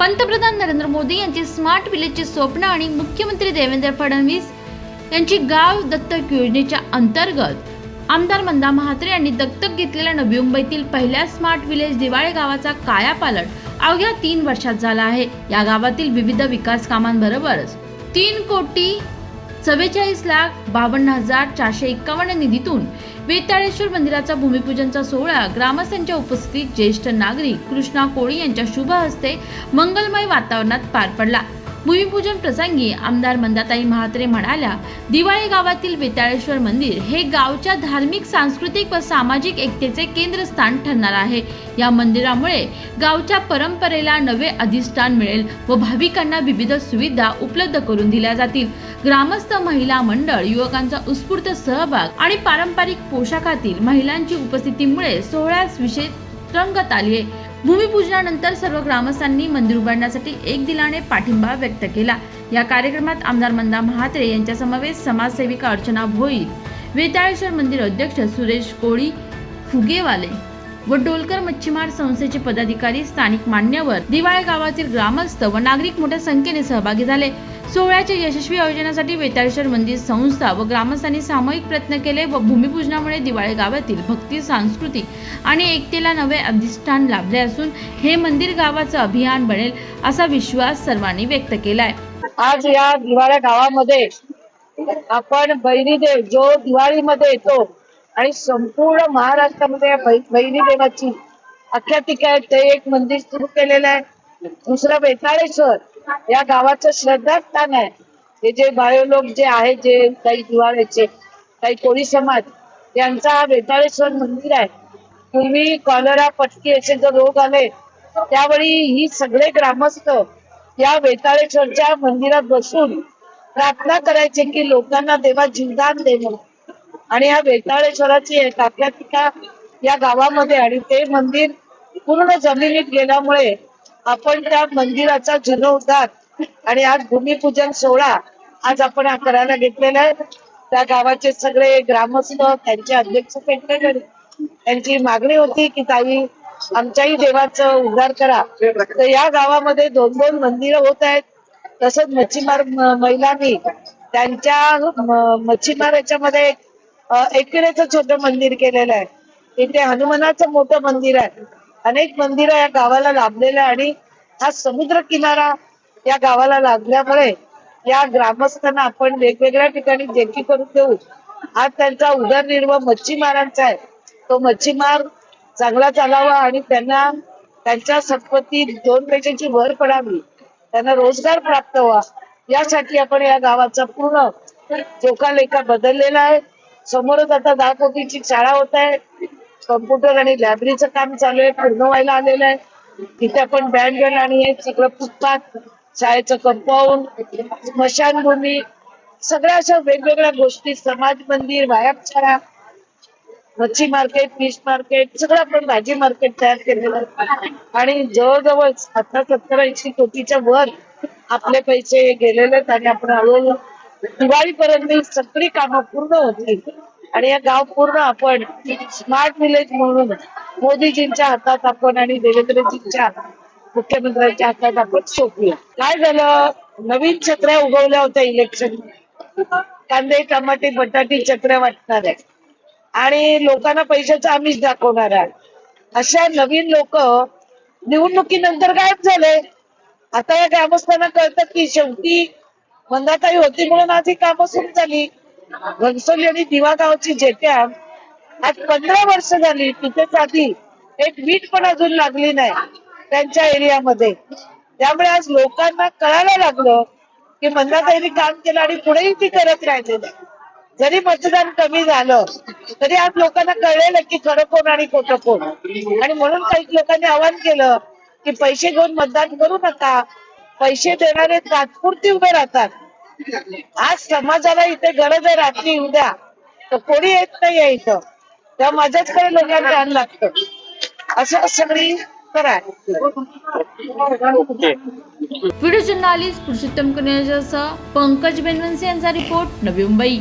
पंतप्रधान नरेंद्र मोदी यांची स्मार्ट विलेजचे स्वप्न आणि मुख्यमंत्री देवेंद्र फडणवीस यांची गाव दत्तक योजनेच्या अंतर्गत आमदार मंदा म्हात्रे यांनी दत्तक घेतलेल्या नवी मुंबईतील पहिल्या स्मार्ट विलेज दिवाळे गावाचा कायापालट अवघ्या तीन वर्षात झाला आहे. या गावातील विविध विकास कामांबरोबरच तीन कोटी चव्वेचाळीस लाख बावन्न हजार चारशे एक्कावन्न निधीतून वेताळेश्वर मंदिराचा भूमिपूजनचा सोहळा ग्रामस्थांच्या उपस्थितीत ज्येष्ठ नागरिक कृष्णा कोळी यांच्या शुभ हस्ते मंगलमय वातावरणात पार पडला. भूमिपूजन प्रसंगी आमदार मंदाताई म्हात्रे म्हणाल्या दिवाळी गावातील वेताळेश्वर मंदिर हे गावच्या धार्मिक सांस्कृतिक व सामाजिक एकतेचे केंद्रस्थान ठरणार आहे. या मंदिरामुळे गावच्या परंपरेला नवे अधिष्ठान मिळेल व भाविकांना विविध सुविधा उपलब्ध करून दिल्या जातील. ग्रामस्थ महिला मंडळ युवकांचा उत्स्फूर्त सहभाग आणि पारंपरिक पोशाखातील महिलांची उपस्थितीमुळे सोहळ्यास विशेष रंगत आली आहे. भूमिपूजनानंतर सर्व ग्रामस्थांनी मंदिर उभारण्यासाठी एक दिलाने पाठिंबा व्यक्त केला. या कार्यक्रमात आमदार मंदा महात्रे यांच्या समवेत समाजसेविका अर्चना भोईर वेताळेश्वर मंदिर अध्यक्ष सुरेश कोळी फुगेवाले व डोलकर मच्छीमार संस्थेचे पदाधिकारी स्थानिक मान्यवर दिवाळे गावातील ग्रामस्थ व नागरिक मोठ्या संख्येने सहभागी झाले. सोहळ्याच्या यशस्वी आयोजनासाठी वेताळेश्वर मंदिर संस्था व ग्रामस्थांनी सामूहिक प्रयत्न केले व भूमिपूजनामुळे दिवाळे गावातील भक्ती सांस्कृतिक आणि एकतेला नवे अधिष्ठान लाभले असून हे मंदिर गावाचं अभियान बनेल असा विश्वास सर्वांनी व्यक्त केलाय. आज या दिवाळ्या गावामध्ये आपण बहिणी देव जो दिवाळीमध्ये येतो आणि संपूर्ण महाराष्ट्रामध्ये बहिणी देवाची आख्यातिका आहे ते एक मंदिर सुरू केलेलं आहे. दुसरं बेताळेश्वर या गावाचं श्रद्धास्थान आहे. हे जे बायो लोक जे आहे जे काही दिवाळीचे काही कोळी समाज यांचा हा वेताळेश्वर मंदिर आहे. पूर्वी कॉलरा पटकी असे जर रोग आले त्यावेळी ही सगळे ग्रामस्थ या वेताळेश्वरच्या मंदिरात बसून प्रार्थना करायचे की लोकांना देवा जीवदान दे म्हणून. आणि या वेताळेश्वराची एक आख्यातिका या गावामध्ये आणि ते मंदिर पूर्ण जमिनीत गेल्यामुळे आपण त्या मंदिराचा जीर्णोद्धार आणि आज भूमिपूजन सोहळा आज आपण हा करायला घेतलेला आहे. त्या गावाचे सगळे ग्रामस्थ त्यांचे अध्यक्ष सेक्रेटरी त्यांची मागणी होती की ताई आमच्याही देवाचं उद्धार करा. तर या गावामध्ये दोन दोन मंदिरं होत आहेत. तसंच मच्छीमार महिलांनी त्यांच्या मच्छीमार याच्यामध्ये एक एकविरेचं छोटं मंदिर केलेलं आहे. इथे हनुमानाचं मोठं मंदिर आहे. अनेक मंदिरं या गावाला लाभलेल्या आणि हा समुद्र किनारा या गावाला लागल्यामुळे या ग्रामस्थांना आपण वेगवेगळ्या ठिकाणी देखी करून देऊ. आज त्यांचा उदरनिर्वाह मच्छीमारांचा आहे. तो मच्छीमार चांगला चालावा आणि त्यांना त्यांच्या संपत्ती दोन पैशांची भर पडावी त्यांना रोजगार प्राप्त व्हा यासाठी आपण या गावाचा पूर्ण जोखालेखा बदललेला आहे. समोरच आता दहा कोटीची शाळा होत आहे. कम्प्युटर आणि लायब्ररीचं काम चालू आहे पूर्ण व्हायला आलेलं आहे. तिथे आपण बँड गण आणि हे सगळं फुटपाथ शाळेचं कंपाऊंड स्मशानभूमी सगळ्या अशा वेगवेगळ्या गोष्टी समाज मंदिर व्यायामशाळा मच्छी मार्केट फिश मार्केट सगळं आपण भाजी मार्केट तयार केलेलं आहे. आणि जवळजवळ आता सत्तर ऐंशी कोटीच्या वर आपले पैसे गेलेले आहेत आणि आपण हळूहळू दिवाळीपर्यंत सगळी कामं पूर्ण होतील आणि या गाव पूर्ण आपण स्मार्ट विलेज म्हणून मोदीजींच्या हातात आपण आणि देवेंद्रजींच्या मुख्यमंत्र्यांच्या हातात आपण सोपूया काय झालं? नवीन छत्र्या उगवल्या होत्या इलेक्शन कांदे टमाटे बटाटे छत्र्या वाटणार आहे. आणि लोकांना पैशाचं आमिष दाखवणार आहे. अशा नवीन लोक निवडणुकीनंतर गायब झाले. आता या ग्रामस्थांना कळतं की शेवटी मंदाताई होती म्हणून आज ही कामं सुरू झाली. घनसोली आणि दिवा गावची जेट्या आज पंधरा वर्ष झाली तिथेच आधी एक वीट पण अजून लागली नाही त्यांच्या एरियामध्ये. त्यामुळे आज लोकांना कळायला लागलं की मंदाताईंनी काम केलं आणि पुढेही ती करत राहिलेली जरी मतदान कमी झालं तरी आज लोकांना कळलेलं की खरं कोण आणि खोटं कोण. आणि म्हणून काही लोकांनी आवाहन केलं की पैसे घेऊन मतदान करू नका. पैसे देणारे तात्पुरती उभे राहतात. आज समाजाला इथे गरज आहे रात्री उद्या. तर कोणी येत नाही आहे इथं. तेव्हा माझ्याचकडे लोकांना ध्यान लागतं. असं सगळी करा व्हिडिओ जर्नालिस्ट पुरुषोत्तम कन्यासह पंकज बेनवंसी यांचा रिपोर्ट नवी मुंबई.